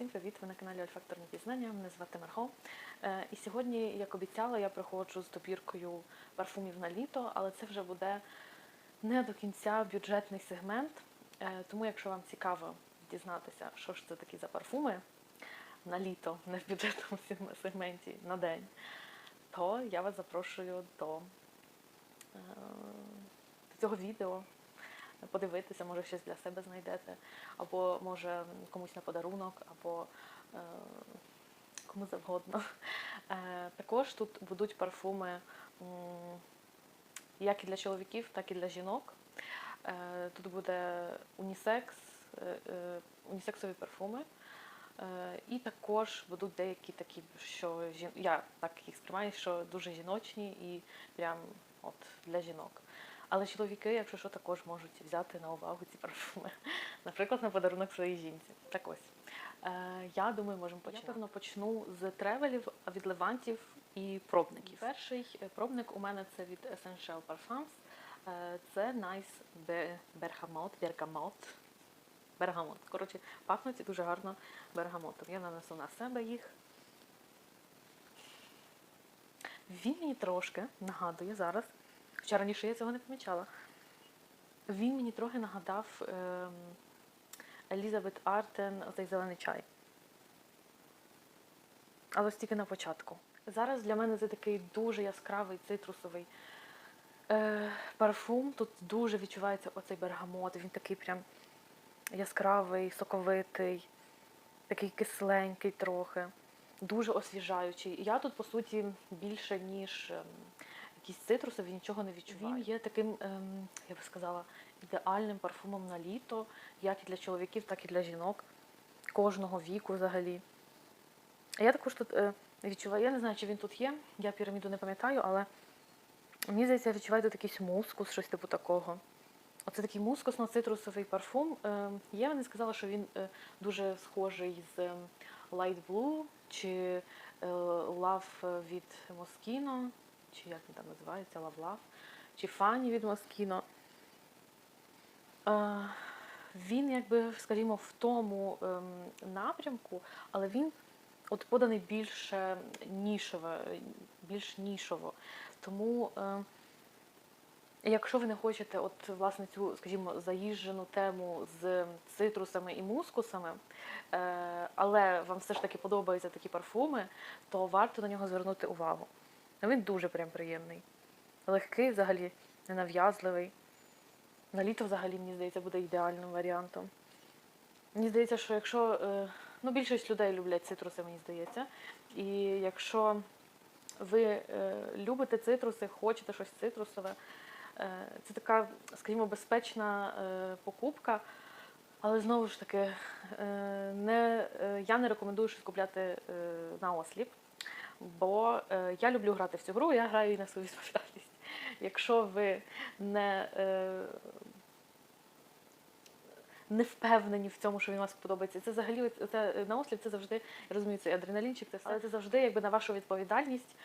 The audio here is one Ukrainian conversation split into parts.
Всім привіт! Ви на каналі Ольфакторне пізнання. Мене звати Марго. Е, І сьогодні, як обіцяла, я приходжу з добіркою парфумів на літо, але це вже буде не до кінця бюджетний сегмент. Е, Тому, якщо вам цікаво дізнатися, що ж це такі за парфуми на літо, не в бюджетному сегменті на день, то я вас запрошую до, е, до цього відео подивитися, може щось для себе знайдете, або може комусь на подарунок, або е, кому завгодно. Е, також тут будуть парфуми як і для чоловіків, так і для жінок. Е, тут буде унісекс, е, е, унісексові парфуми. Е, І також будуть деякі такі, що жін... я так їх сприймаю, що дуже жіночні і прям от для жінок. Але чоловіки, якщо що, також можуть взяти на увагу ці парфуми, наприклад, на подарунок своїй жінці. Так ось. Е, я думаю, можемо почати. Я певно почну з тревелів, від левантів і пробників. Перший е, пробник у мене це від Essential Parfums. Е, Це Nice Be- Bergamot, Bergamot. Бергамот. Коротше, пахнуть дуже гарно бергамотом. Я нанесу на себе їх. Він мені трошки нагадує зараз, хоча раніше я цього не помічала. Він мені трохи нагадав ем, Елізабет Артен, оцей зелений чай. Але ось тільки на початку. Зараз для мене це такий дуже яскравий цитрусовий е, парфум. Тут дуже відчувається оцей бергамот. Він такий прям яскравий, соковитий, такий кисленький трохи, дуже освіжаючий. Я тут, по суті, більше, ніж якісь цитрусові, нічого не відчуваю. Він є таким, ем, я би сказала, ідеальним парфумом на літо, як і для чоловіків, так і для жінок, кожного віку взагалі. Я також тут е, відчуваю, я не знаю, чи він тут є, я піраміду не пам'ятаю, але мені здається, я відчуваю тут якийсь мускус, щось типу такого. Оце такий мускусно-цитрусовий парфум. Е, Я не сказала, що він е, дуже схожий з е, Light Blue чи е, Love від Moschino, чи як він там називається, Love, чи Fanny від Moschino. Е, Він, якби, скажімо, в тому ем, напрямку, але він от поданий більше нішово, більш нішово. Тому, е, якщо ви не хочете, от власне цю, скажімо, заїжджену тему з цитрусами і мускусами, е, але вам все ж таки подобаються такі парфуми, то варто на нього звернути увагу. Він дуже прям приємний. Легкий, взагалі, ненав'язливий. На літо взагалі, мені здається, буде ідеальним варіантом. Мені здається, що якщо е, ну, більшість людей люблять цитруси, мені здається. І якщо ви е, любите цитруси, хочете щось цитрусове, е, це така, скажімо, безпечна покупка. Але знову ж таки, не, я не рекомендую щось купляти на осліп, бо е, я люблю грати в цю гру, я граю і на свою відповідальність. Якщо ви не, е, не впевнені в цьому, що він вас подобається, це взагалі це наосліп, це завжди, я розумію, це адреналінчик, це все, але це завжди якби на вашу відповідальність.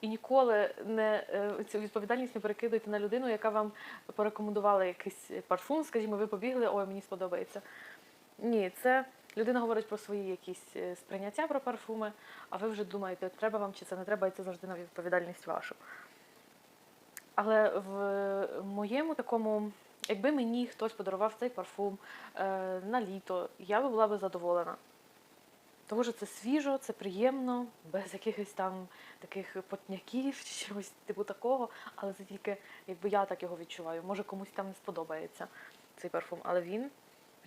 І ніколи не е, цю відповідальність не перекидуйте на людину, яка вам порекомендувала якийсь парфум, скажімо, ви побігли, ой, мені сподобається. Ні, це людина говорить про свої якісь е, сприйняття про парфуми, а ви вже думаєте, треба вам чи це не треба, і це завжди на відповідальність вашу. Але в моєму такому, якби мені хтось подарував цей парфум е, на літо, я би була би задоволена. Тому що це свіжо, це приємно, без якихось там таких потняків чи чогось типу такого. Але це тільки, якби я так його відчуваю. Може комусь там не сподобається цей парфум, але він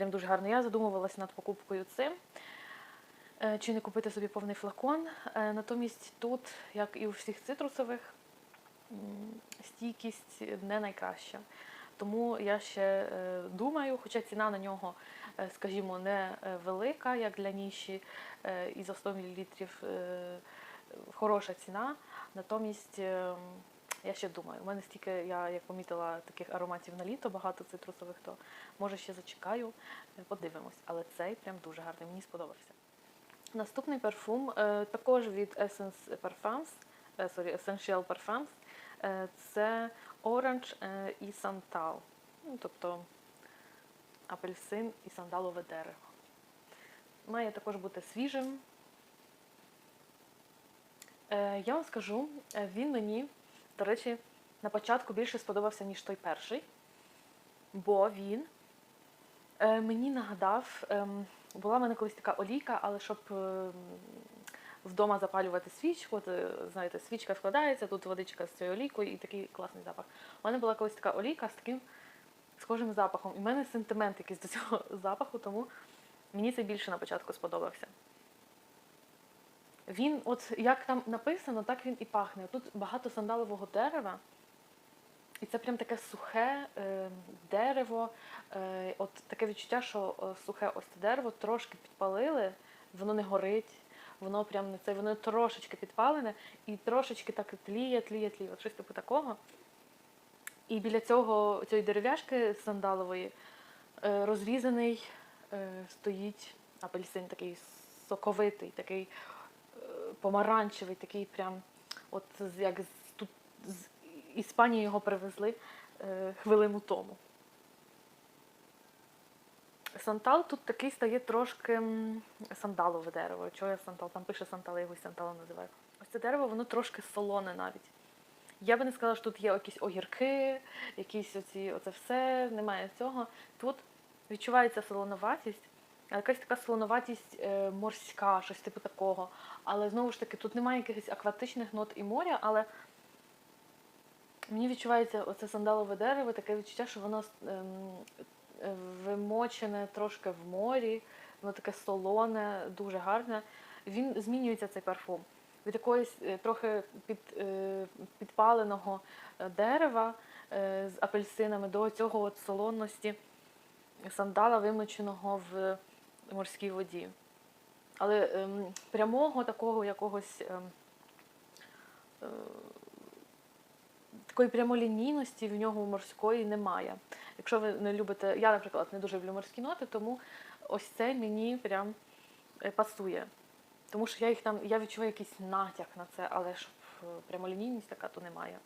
прям дуже гарний. Я задумувалася над покупкою цим. Е, Чи не купити собі повний флакон. Е, Натомість тут, як і у всіх цитрусових, стійкість не найкраща. Тому я ще е, думаю, хоча ціна на нього, скажімо, не велика, як для ніші, і за 100 мл хороша ціна. Натомість е, я ще думаю, у мене стільки, я як помітила таких ароматів на літо, багато цитрусових, то може ще зачекаю, е, подивимось. Але цей прям дуже гарний, мені сподобався. Наступний парфум е, також від Essence Parfums, е, sorry, Essential Parfums. Це Orange і Santal. Ну, тобто апельсин і сандалове дерево. має також бути свіжим. Я вам скажу, він мені, до речі, на початку більше сподобався, ніж той перший, бо він е, мені нагадав, ем, була в мене колись така олійка, але щоб ем, вдома запалювати свічку, от, е, знаєте, свічка складається, тут водичка з цією олійкою і такий класний запах. У мене була колись така олійка з таким схожим запахом. І в мене сентимент якийсь до цього запаху, тому мені це більше на початку сподобався. Він, от як там написано, так він і пахне. Тут багато сандалового дерева, і це прям таке сухе е, дерево. Е, от таке відчуття, що е, сухе ось це дерево трошки підпалили, воно не горить, воно прям не це, воно трошечки підпалене і трошечки так тліє, тліє, тліє. От щось типу такого. І біля цього цієї дерев'яшки сандалової е, розрізаний е, стоїть апельсин, такий соковитий, такий помаранчевий, такий прям, от як тут з Іспанії його привезли е, хвилину тому. Сантал тут такий стає трошки сандалове дерево. Чого я сантал? Там пише сантал, я його санталом називаю. Ось це дерево, воно трошки солоне навіть. Я би не сказала, що тут є якісь огірки, якісь оці, оце все, немає цього. Тут відчувається солоноватість, якась така солоноватість е, морська, щось типу такого. Але знову ж таки, тут немає якихось акватичних нот і моря, але мені відчувається оце сандалове дерево, таке відчуття, що воно ем, е, вимочене трошки в морі, воно таке солоне, дуже гарне. Він змінюється цей парфум. Від якогось е, трохи під, е, підпаленого е, дерева е, з апельсинами до цього от солоності сандала, вимоченого в морській воді. Але ем, прямого такого якогось ем, е, такої прямолінійності в нього морської немає. Якщо ви не любите, я, наприклад, не дуже люблю морські ноти, тому ось це мені прям е, пасує. Тому що я їх там, я відчуваю якийсь натяк на це, але щоб е, прямолінійність така, то немає.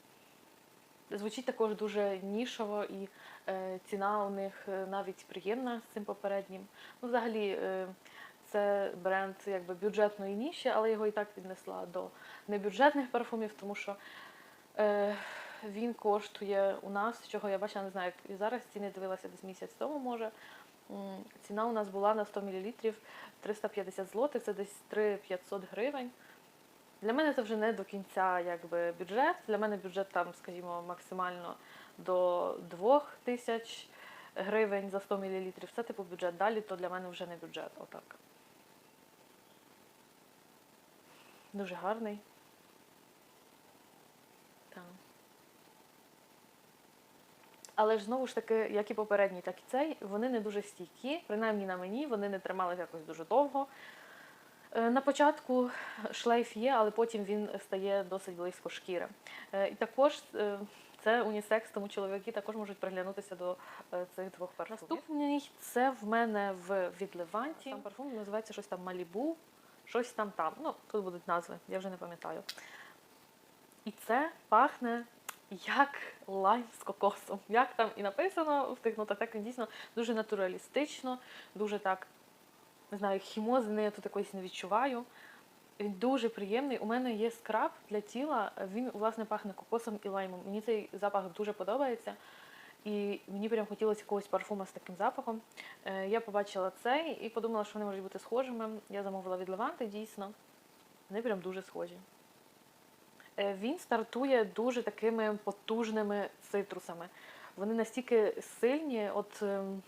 Звучить також дуже нішово, і е, ціна у них е, навіть приємна з цим попереднім. Ну, взагалі, е, це бренд якби бюджетної ніші, але його і так віднесла до небюджетних парфумів, тому що е, він коштує у нас, чого я бачила, не знаю, як і зараз ціни дивилася десь місяць тому, може. Ціна у нас була на 100 мл 350 злотих, це десь 3-500 гривень. Для мене це вже не до кінця якби, бюджет. Для мене бюджет там, скажімо, максимально до 2 тисяч гривень за 100 мл. Це типу бюджет. Далі то для мене вже не бюджет. Отак. Дуже гарний. Так. Але ж знову ж таки, як і попередній, так і цей, вони не дуже стійкі, принаймні на мені, вони не трималися якось дуже довго. Е, На початку шлейф є, але потім він стає досить близько шкіри. Е, І також е, це унісекс, тому чоловіки також можуть приглянутися до цих двох парфумів. Наступний це в мене в відливанті. Сам парфум називається щось там Малібу, щось там там. Ну, тут будуть назви, я вже не пам'ятаю. І це пахне як лайм з кокосом. Як там і написано в тих нотах, так він дійсно дуже натуралістично, дуже так, не знаю, хімози я тут якоїсь не відчуваю. Він дуже приємний. У мене є скраб для тіла. Він власне пахне кокосом і лаймом. Мені цей запах дуже подобається. І мені прям хотілося якогось парфума з таким запахом. Е, Я побачила цей і подумала, що вони можуть бути схожими. Я замовила від Леванти, дійсно. Вони прям дуже схожі. Е, Він стартує дуже такими потужними цитрусами. Вони настільки сильні, от, ем,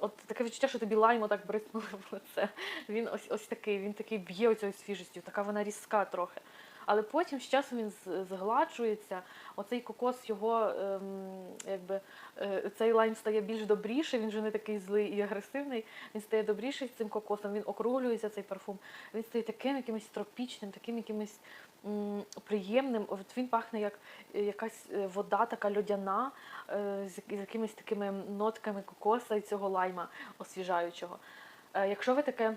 от таке відчуття, що тобі лаймо так бризнули в лице. Він ось ось такий, він такий б'є оцією свіжістю, така вона різка трохи. Але потім з часом він згладжується. Оцей кокос його, ем, якби е, цей лайм стає більш добріший, він вже не такий злий і агресивний. Він стає добріший цим кокосом, він округлюється цей парфум. Він стає таким якимось тропічним, таким якимось м, приємним. От він пахне як е, якась е, вода, така льодяна, з якимись такими нотками кокоса і цього лайма освіжаючого. Якщо ви таке.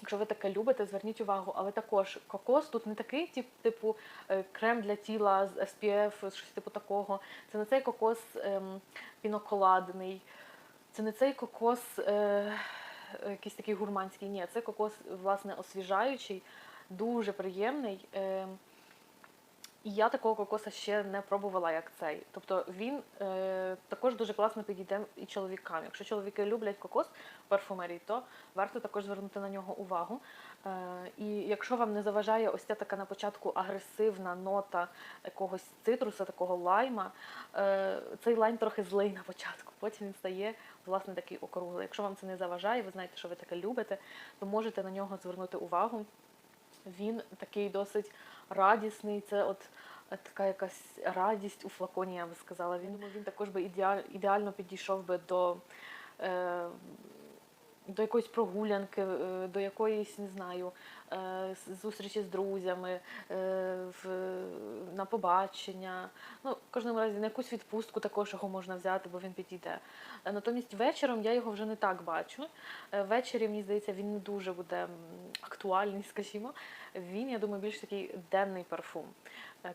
Якщо ви таке любите, зверніть увагу, але також кокос тут не такий, тип, типу е, крем для тіла з SPF, щось типу такого. Це не цей кокос ем, піноколадний, це не цей кокос, е, якийсь такий гурманський. Ні, це кокос, власне, освіжаючий, дуже приємний. Е, і я такого кокоса ще не пробувала, як цей. Тобто він е, також дуже класно підійде і чоловікам. Якщо чоловіки люблять кокос в парфумерії, то варто також звернути на нього увагу. Е, і якщо вам не заважає ось ця така на початку агресивна нота якогось цитруса, такого лайма, е, цей лайм трохи злий на початку, потім він стає власне такий округлий. Якщо вам це не заважає, ви знаєте, що ви таке любите, то можете на нього звернути увагу. Він такий досить радісний. Це от е, така якась радість у флаконі, я би сказала. Він він також би ідеаль, ідеально підійшов би до, е, до якоїсь прогулянки, е, до якоїсь, не знаю, е, зустрічі з друзями, е, на побачення. Ну, в кожному разі на якусь відпустку також його можна взяти, бо він підійде. Натомість вечором я його вже не так бачу. Ввечері, мені здається, він не дуже буде актуальний, скажімо. Він, я думаю, більш такий денний парфум.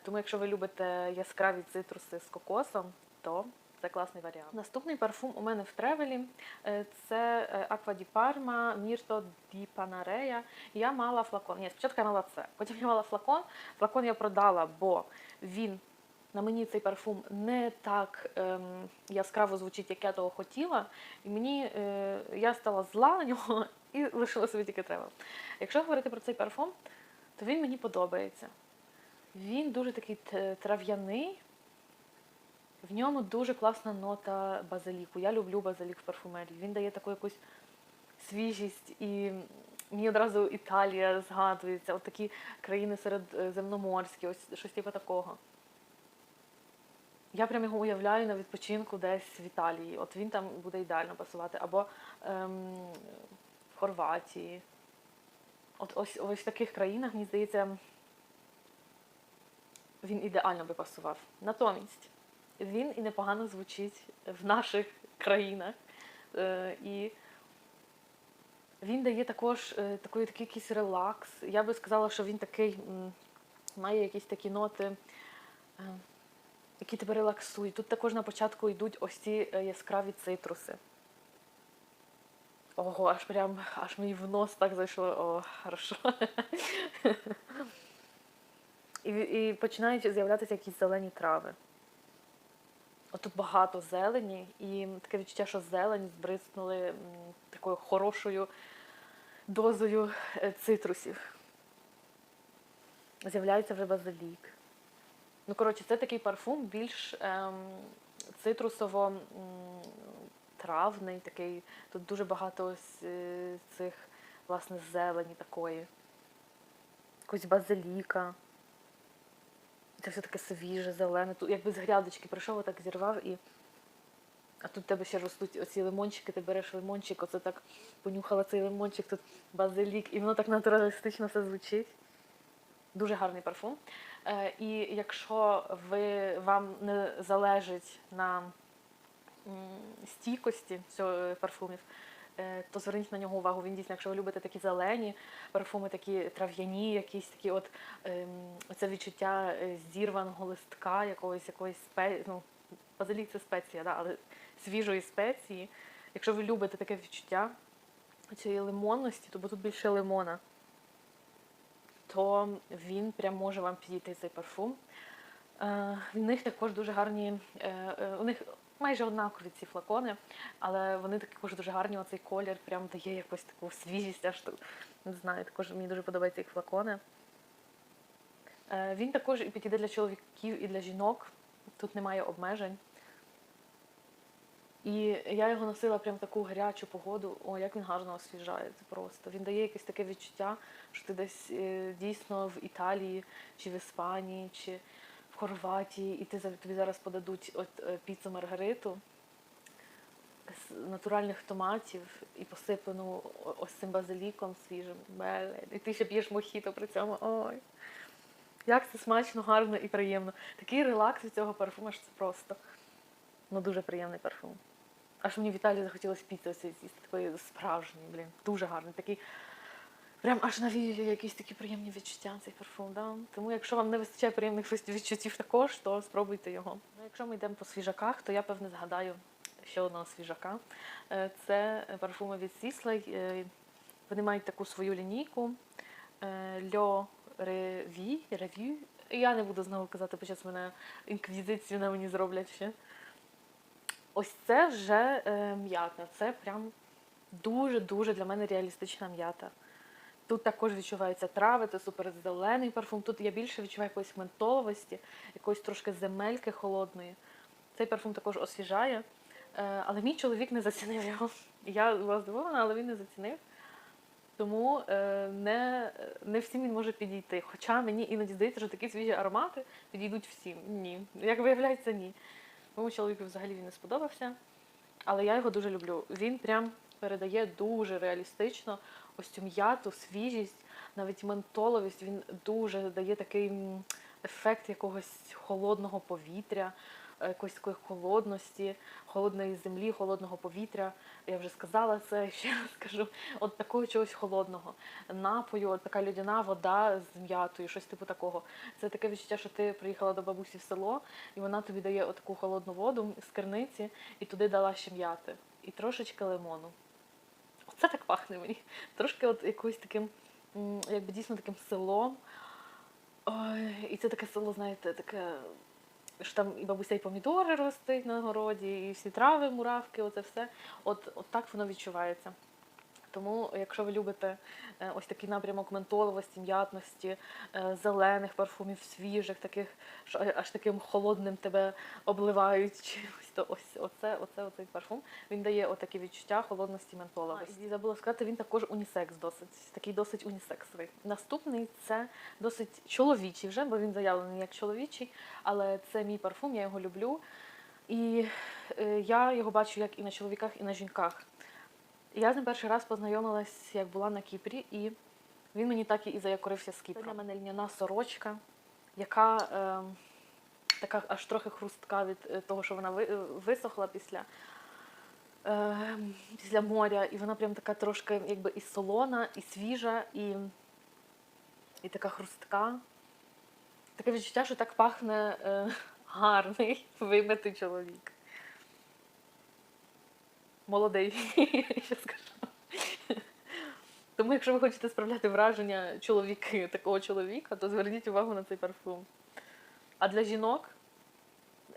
Тому, якщо ви любите яскраві цитруси з кокосом, то це класний варіант. Наступний парфум у мене в тревелі е, це Aqua di Parma Mirto di Panareia. Я мала флакон. Ні, спочатку я мала це. Потім я мала флакон. Флакон я продала, бо він на мені цей парфум не так ем, яскраво звучить, як я того хотіла. І мені е, я стала зла на нього і лишила собі тільки треба. Якщо говорити про цей парфум, то він мені подобається. Він дуже такий трав'яний. В ньому дуже класна нота базиліку. Я люблю базилік в парфумерії. Він дає таку якусь свіжість і мені одразу Італія згадується, от такі країни середземноморські, ось щось типу такого. Я прям його уявляю на відпочинку десь в Італії. От він там буде ідеально пасувати. Або ем, в Хорватії. От ось, ось в таких країнах, мені здається, він ідеально би пасував. Натомість він і непогано звучить в наших країнах. Е, і він дає також е, такий, такий якийсь релакс. Я би сказала, що він такий має якісь такі ноти, е, які тебе релаксують. Тут також на початку йдуть ось ці яскраві цитруси. Ого, аж прям аж мені в нос так зайшло. О, хорошо. І, і починають з'являтися якісь зелені трави. Отут багато зелені, і таке відчуття, що зелень збризнули такою хорошою дозою е, цитрусів. З'являється вже базилік. Ну, коротше, це такий парфум більш ем, цитрусово-травний, такий. Тут дуже багато ось е, цих, власне, зелені такої. Якось базиліка. Це все таке свіже, зелене. Тут якби з грядочки прийшов, отак зірвав і. А тут в тебе ще ростуть оці лимончики, ти береш лимончик, оце так понюхала цей лимончик, тут базилік, і воно так натуралістично все звучить. Дуже гарний парфум. Е, і якщо ви, вам не залежить на м, стійкості цього парфумів, е, то зверніть на нього увагу. Він дійсно, якщо ви любите такі зелені парфуми, такі трав'яні, якісь такі, от ем, оце відчуття е, зірваного листка, якогось якоїсь спе... ну, базилік це спеція, да, але свіжої спеції. Якщо ви любите таке відчуття цієї лимонності, то бо тут більше лимона, то він прям може вам підійти цей парфум. Е, в них також дуже гарні, е, е, у них майже однакові ці флакони, але вони також дуже гарні. Оцей колір прям дає якусь таку свіжість, аж тут, не знаю, також мені дуже подобаються їх флакони. Е, Він також і підійде для чоловіків і для жінок. Тут немає обмежень. І я його носила прям таку гарячу погоду. О, як він гарно освіжає. Це просто. Він дає якесь таке відчуття, що ти десь е, дійсно в Італії, чи в Іспанії, чи в Хорватії, і ти тобі зараз подадуть от е, піцу Маргариту з натуральних томатів і посипану ось цим базиліком свіжим. Блін. І ти ще п'єш мохіто при цьому. Ой. Як це смачно, гарно і приємно. Такий релакс від цього парфуму, що це просто ну, дуже приємний парфум. Аж мені в Італії захотілося піти ось такої справжньої, блін, дуже гарний. Такий, прям аж навіює якісь такі приємні відчуття цей парфум. Да? Тому якщо вам не вистачає приємних відчуттів також, то спробуйте його. Ну, якщо ми йдемо по свіжаках, то я певне згадаю ще одного свіжака. Е, Це парфуми від Sisley. Е, Вони мають таку свою лінійку е, Льо Реві. Реві. Я не буду знову казати, бо зараз мене інквізицію на мені зроблять ще. Ось це вже м'ята. Це прям дуже-дуже для мене реалістична м'ята. Тут також відчуваються трави, це суперзелений парфум. Тут я більше відчуваю якоїсь ментоловості, якоїсь трошки земельки холодної. Цей парфум також освіжає. Е, Але мій чоловік не зацінив його. Я була здивована, але він не зацінив. Тому е, не, не всім він може підійти. Хоча мені іноді здається, що такі свіжі аромати підійдуть всім. Ні. Як виявляється, ні. Моєму чоловіку взагалі він не сподобався. Але я його дуже люблю. Він прям передає дуже реалістично ось цю м'яту, свіжість, навіть ментоловість. Він дуже дає такий ефект якогось холодного повітря, е, якоїсь такої холодності, холодної землі, холодного повітря. Я вже сказала це, ще раз скажу. От такого чогось холодного. Напою, от така людяна вода з м'ятою, щось типу такого. Це таке відчуття, що ти приїхала до бабусі в село, і вона тобі дає отаку холодну воду з керниці, і туди дала ще м'яти. І трошечки лимону. Оце так пахне мені. Трошки от якоюсь таким, якби дійсно таким селом. Ой, і це таке село, знаєте, таке, що там і бабуся і помідори ростуть на городі, і всі трави, муравки, оце все. От, от так воно відчувається. Тому, якщо ви любите е, ось такий напрямок ментоловості, м'ятності, е, зелених парфумів, свіжих, таких, що аж таким холодним тебе обливають чимось, то ось оце, оце, оцей парфум. Він дає отакі відчуття холодності ментоловості. І забула сказати, він також унісекс досить, такий досить унісексовий. Наступний це досить чоловічий вже, бо він заявлений як чоловічий, але це мій парфум, я його люблю. І е, я його бачу як і на чоловіках, і на жінках. Я з ним перший раз познайомилась, як була на Кіпрі, і він мені так і заякорився з Кіпру. Це для мене льняна сорочка, яка е, така аж трохи хрустка від е, того, що вона е, висохла після, е, після моря. І вона прям така трошки якби і солона, і свіжа, і, і така хрустка. Таке відчуття, що так пахне е, гарний вимитий чоловік. Молодий, що скажу. Тому, якщо ви хочете справляти враження чоловіки, такого чоловіка, то зверніть увагу на цей парфум. А для жінок,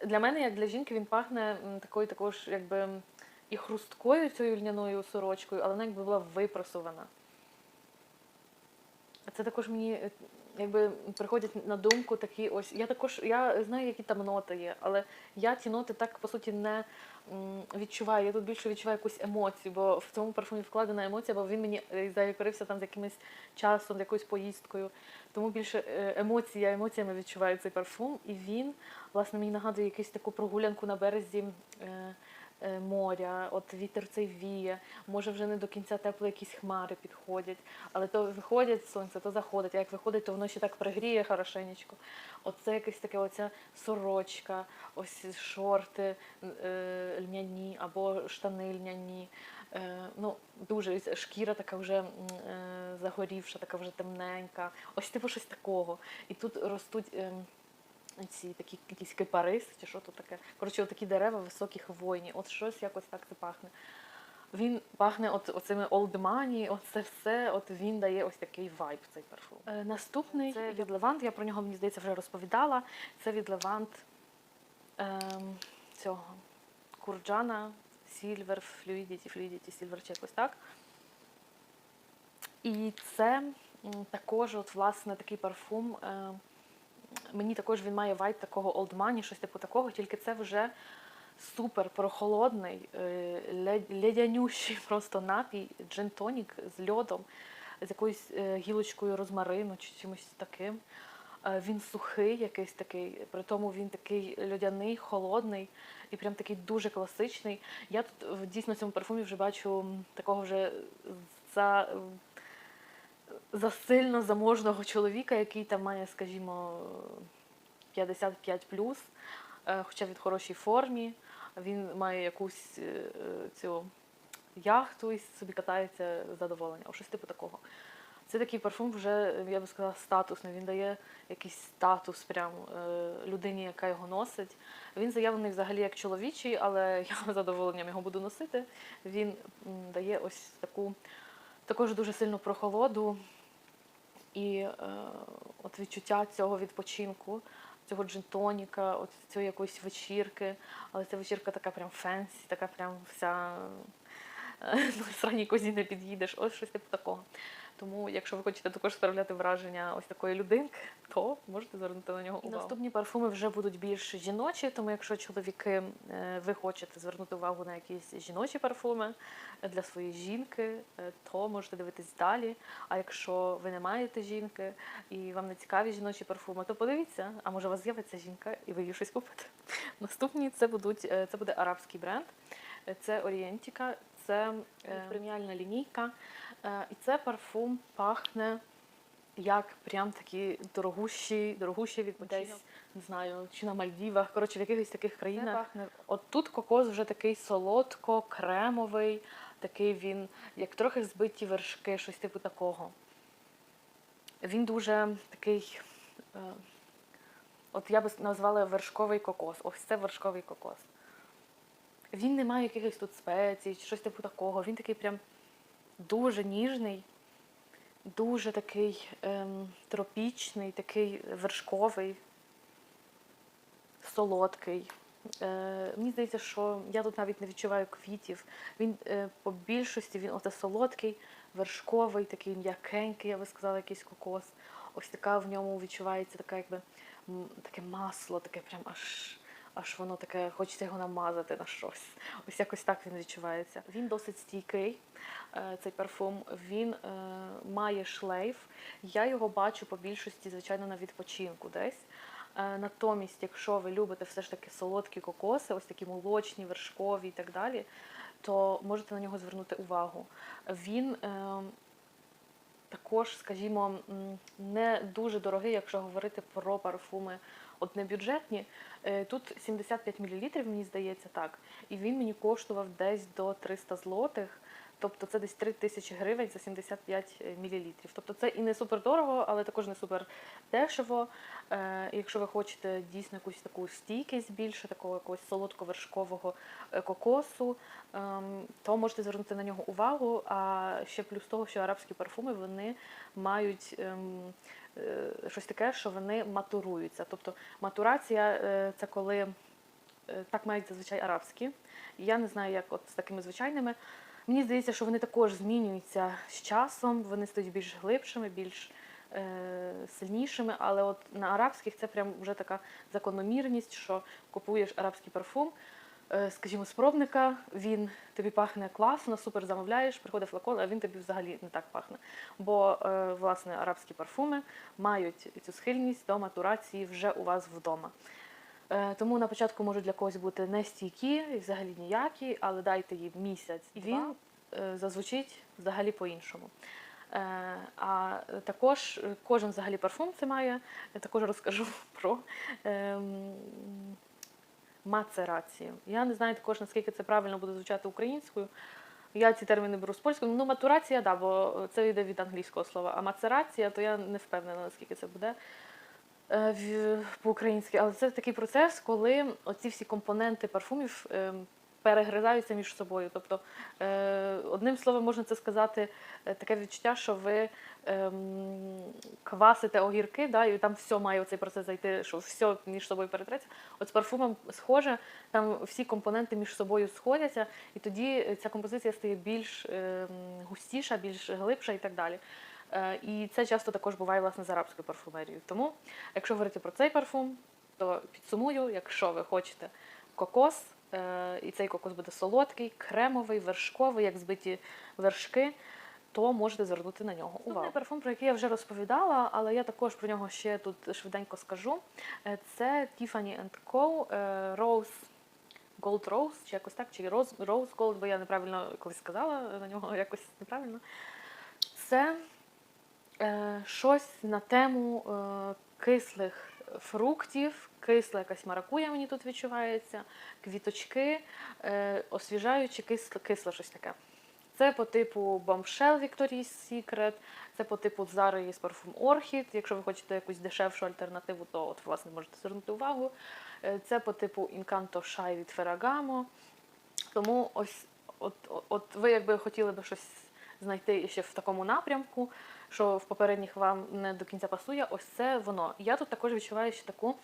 для мене, як для жінки, він пахне такою також, якби і хрусткою цією льняною сорочкою, але вона якби була випрасована. Це також мені е, якби приходять на думку такі ось. Я також я знаю, які там ноти є, але я ці ноти так по суті не відчуваю. Я тут більше відчуваю якусь емоцію, бо в цьому парфумі вкладена емоція, бо він мені е, там з якимось часом, з якоюсь поїздкою. Тому більше е, емоції, я емоціями відчуваю цей парфум, і він власне мені нагадує якусь таку прогулянку на березі. Е, Моря, от вітер цей віє, може вже не до кінця тепло якісь хмари підходять, але то виходять сонце, то заходить. А як виходить, то воно ще так пригріє хорошенечко. Оце якась таке оця сорочка, ось шорти е, льняні або штани льняні. Е, ну, дуже шкіра така вже е, загорівша, така вже темненька. Ось типу щось такого. І тут ростуть. Ці такі якісь кипариси, чи що тут таке. Коротше, такі дерева високі хвойні. От щось якось так це пахне. Він пахне от оцими old money, от це все. От він дає ось такий вайб цей парфум. Е, наступний це від Левант. Я про нього мені здається вже розповідала. Це від Левант ем, цього Курджана Silver Fluidity, Fluidity Silver чи якось так. І це також, от, власне, такий парфум. Е, мені також він має вайб такого old money, щось типу такого, тільки це вже супер прохолодний, е, ледянющий просто напій, джин-тонік з льодом, з якоюсь е, гілочкою розмарину чи чимось таким. Е, Він сухий, якийсь такий, при тому він такий льодяний, холодний і прям такий дуже класичний. Я тут дійсно в цьому парфумі вже бачу такого вже за, засильно заможного чоловіка, який там має, скажімо, 55 плюс, хоча він в хорошій формі. Він має якусь е, е, цю яхту і собі катається з задоволення, щось типу такого. Це такий парфум вже, я би сказала, статусний. Він дає якийсь статус прям е, людині, яка його носить. Він заявлений взагалі як чоловічий, але я з задоволенням його буду носити. Він дає ось таку також дуже сильну прохолоду і е, от відчуття цього відпочинку, цього джинтоніка, от цієї якоїсь вечірки. Але ця вечірка така прям фенсі, така прям вся е, ну, сраній козі не під'їдеш, ось щось типу такого. Тому, якщо ви хочете також справляти враження ось такої людинки, то можете звернути на нього увагу. Наступні парфуми вже будуть більш жіночі, тому якщо чоловіки е, ви хочете звернути увагу на якісь жіночі парфуми для своєї жінки, е, то можете дивитись далі. А якщо ви не маєте жінки і вам не цікаві жіночі парфуми, то подивіться, а може у вас з'явиться жінка і ви її щось купите. Наступні це будуть е, це буде арабський бренд, це Орієнтіка, це преміальна лінійка. Е, І це парфум пахне як прям такі дорогущі, дорогущі відпочинок. Десь, не знаю, чи на Мальдівах, коротше, в якихось таких країнах. пахне. От тут кокос вже такий солодко-кремовий, такий він, як трохи збиті вершки, щось типу такого. Він дуже такий, е, от я би назвала вершковий кокос. Ось це вершковий кокос. Він не має якихось тут спецій, щось типу такого. Він такий прям дуже ніжний, дуже такий ем, тропічний, такий вершковий, солодкий. Е, мені здається, що я тут навіть не відчуваю квітів. Він е, по більшості він оце солодкий, вершковий, такий м'якенький, я би сказала, якийсь кокос. Ось така в ньому відчувається така, якби таке масло, таке прям аж. Аж воно таке, хочеться його намазати на щось. Ось якось так він відчувається. Він досить стійкий, е, цей парфум. Він е, має шлейф. Я його бачу по більшості, звичайно, на відпочинку десь. Е, Натомість, якщо ви любите все ж таки солодкі кокоси, ось такі молочні, вершкові і так далі, то можете на нього звернути увагу. Він е, також, скажімо, не дуже дорогий, якщо говорити про парфуми от не бюджетні. Е, Тут 75 мл, мені здається, так. І він мені коштував десь до 300 злотих. Тобто це десь 3 тисячі гривень за 75 мл. Тобто це і не супер дорого, але також не супер дешево. Е, Якщо ви хочете дійсно якусь таку стійкість більше, такого якогось солодко-вершкового е, кокосу, ем, то можете звернути на нього увагу. А ще плюс того, що арабські парфуми вони мають е, щось таке, що вони матуруються. Тобто матурація е, це коли е, так мають зазвичай арабські. Я не знаю, як от з такими звичайними. Мені здається, що вони також змінюються з часом, вони стають більш глибшими, більш е, сильнішими, але от на арабських це прям вже така закономірність, що купуєш арабський парфум, е, скажімо, з пробника, він тобі пахне класно, супер замовляєш, приходить флакон, а він тобі взагалі не так пахне. Бо, е, власне, арабські парфуми мають цю схильність до матурації вже у вас вдома. Е, Тому на початку можуть для когось бути не стійкі і взагалі ніякі, але дайте їм місяць, і він е, зазвучить взагалі по-іншому. Е, А також е, кожен взагалі парфум це має. Я також розкажу про ем, мацерацію. Я не знаю також, наскільки це правильно буде звучати українською. Я ці терміни беру з польською. Ну, матурація, да, бо це йде від англійського слова. А мацерація, то я не впевнена, наскільки це буде е, по-українськи. Але це такий процес, коли оці всі компоненти парфумів ем, перегризаються між собою. Тобто, е, одним словом, можна це сказати, е, таке відчуття, що ви ем, квасите огірки, да, і там все має цей процес зайти, що все між собою перетреться. От з парфумом схоже, там всі компоненти між собою сходяться, і тоді ця композиція стає більш ем, густіша, більш глибша і так далі. Е, І це часто також буває власне з арабською парфумерією. Тому, якщо говорити про цей парфум, то підсумую, якщо ви хочете кокос, і цей кокос буде солодкий, кремовий, вершковий, як збиті вершки, то можете звернути на нього увагу. Парфум, про який я вже розповідала, але я також про нього ще тут швиденько скажу. Е, Це Tiffany Co. е, Rose Gold Rose, чи якось так, чи Rose, Rose Gold, бо я неправильно колись сказала на нього якось неправильно. Це е, щось на тему е, кислих фруктів, кисла якась маракуя мені тут відчувається, квіточки, е, освіжаючи кисле, кисле щось таке. Це по типу Bombshell Victoria's Secret, це по типу Zara є парфум Orchid. Якщо ви хочете якусь дешевшу альтернативу, то от власне можете звернути увагу. Е, Це по типу Incanto Shy від Ferragamo. Тому ось от, от, от ви якби хотіли би щось знайти ще в такому напрямку, що в попередніх вам не до кінця пасує, ось це воно. Я тут також відчуваю ще таку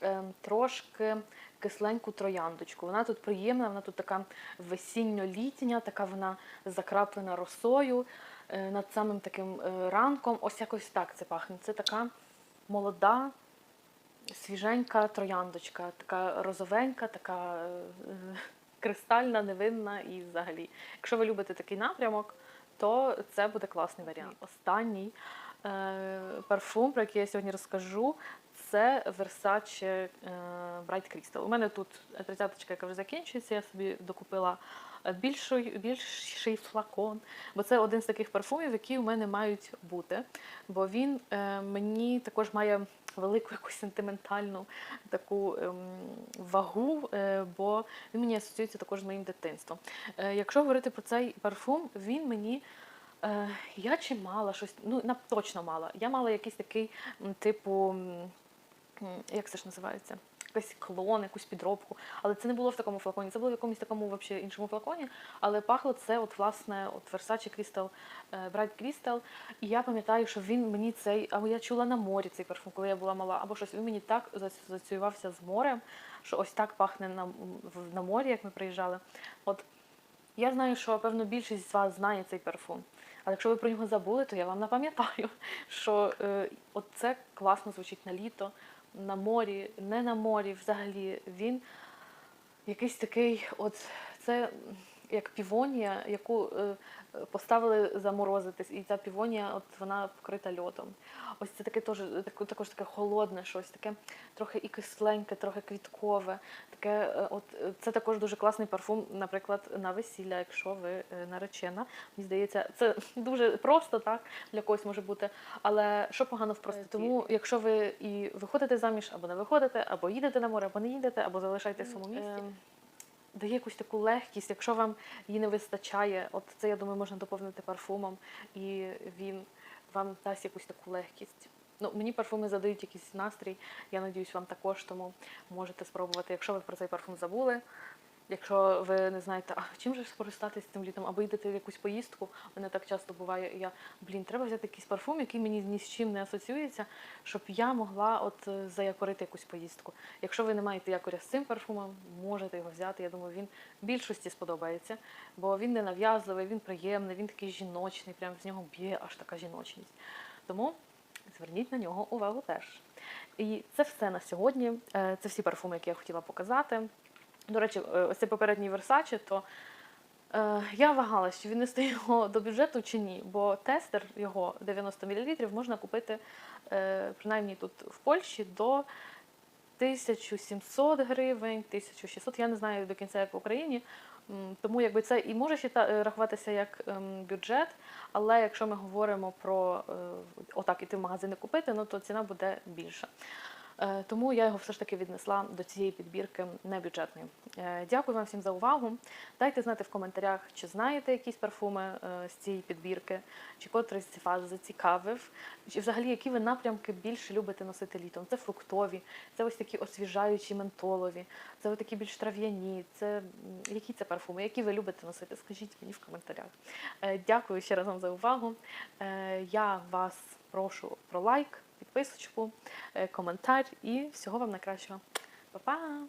ем, трошки кисленьку трояндочку. Вона тут приємна, вона тут така весінньо-літня, така вона закраплена росою е, над самим таким е, ранком. Ось якось так це пахне. Це така молода, свіженька трояндочка, така розовенька, така е, е, кристальна, невинна і взагалі. Якщо ви любите такий напрямок, то це буде класний варіант. Останній е, парфум, про який я сьогодні розкажу, це Versace е, Bright Crystal. У мене тут 30 яка вже закінчується, я собі докупила більший, більший флакон, бо це один з таких парфумів, які у мене мають бути. Бо він е, мені також має велику якусь сентиментальну таку ем, вагу, е, бо він мені асоціюється також з моїм дитинством. Е, якщо говорити про цей парфум, він мені. Е, я чи мала щось, ну точно мала. Я мала якийсь такий типу, як це ж називається? Якийсь клон, якусь підробку. Але це не було в такому флаконі, це було в якомусь такому вообще іншому флаконі. Але пахло це, от власне, от Versace Crystal, е, Bright Crystal. І я пам'ятаю, що він мені цей, або я чула на морі цей парфум, коли я була мала, або щось. Він мені так засоціювався з морем, що ось так пахне на, на морі, як ми приїжджали. От я знаю, що певно більшість з вас знає цей парфум. Але якщо ви про нього забули, то я вам напам'ятаю, що е, от це класно звучить на літо, на морі, не на морі. Взагалі він якийсь такий, от це як півонія, яку е, поставили заморозитись, і ця півонія, от вона покрита льодом. Ось це таке теж також таке холодне щось, таке трохи і кисленьке, трохи квіткове. Таке, е, от е, це також дуже класний парфум, наприклад, на весілля, якщо ви е, наречена. Мені здається, це дуже просто так для когось може бути. Але що погано в простоті? Тому, якщо ви і виходите заміж, або не виходите, або їдете на море, або не їдете, або залишаєтесь в своєму місті. Дає якусь таку легкість, якщо вам її не вистачає, от це я думаю, можна доповнити парфумом, і він вам дасть якусь таку легкість. Ну, мені парфуми задають якийсь настрій. Я надіюсь, вам також, тому можете спробувати. Якщо ви про цей парфум забули, якщо ви не знаєте, а чим же скористатися цим літом, або йдете в якусь поїздку, мене так часто буває. і Я блін, треба взяти якийсь парфум, який мені ні з чим не асоціюється, щоб я могла от е, заякорити якусь поїздку. Якщо ви не маєте якоря з цим парфумом, можете його взяти. Я думаю, він більшості сподобається, бо він не нав'язливий, він приємний, він такий жіночний, прям з нього б'є аж така жіночність. Тому зверніть на нього увагу теж. І це все на сьогодні. Е, Це всі парфуми, які я хотіла показати. До речі, е, ось цей попередній Versace, то е, я вагалась, чи віднести його до бюджету чи ні, бо тестер його 90 мл можна купити е, принаймні тут в Польщі до 1700 гривень, 1600, я не знаю до кінця як в Україні. Тому якби це і може е, рахуватися як ем, бюджет, але якщо ми говоримо про е, отак іти в магазин і купити, ну то ціна буде більша. Е, Тому я його все ж таки віднесла до цієї підбірки небюджетної. Е, Дякую вам всім за увагу. Дайте знати в коментарях, чи знаєте якісь парфуми е, з цієї підбірки, чи котрий з вас зацікавив, чи взагалі які ви напрямки більше любите носити літом. Це фруктові, це ось такі освіжаючі ментолові, це ось такі більш трав'яні. Це які це парфуми, які ви любите носити? Скажіть мені в коментарях. Дякую ще раз вам за увагу. Я вас прошу про лайк, підписочку, е, коментар і всього вам найкращого. Па-па!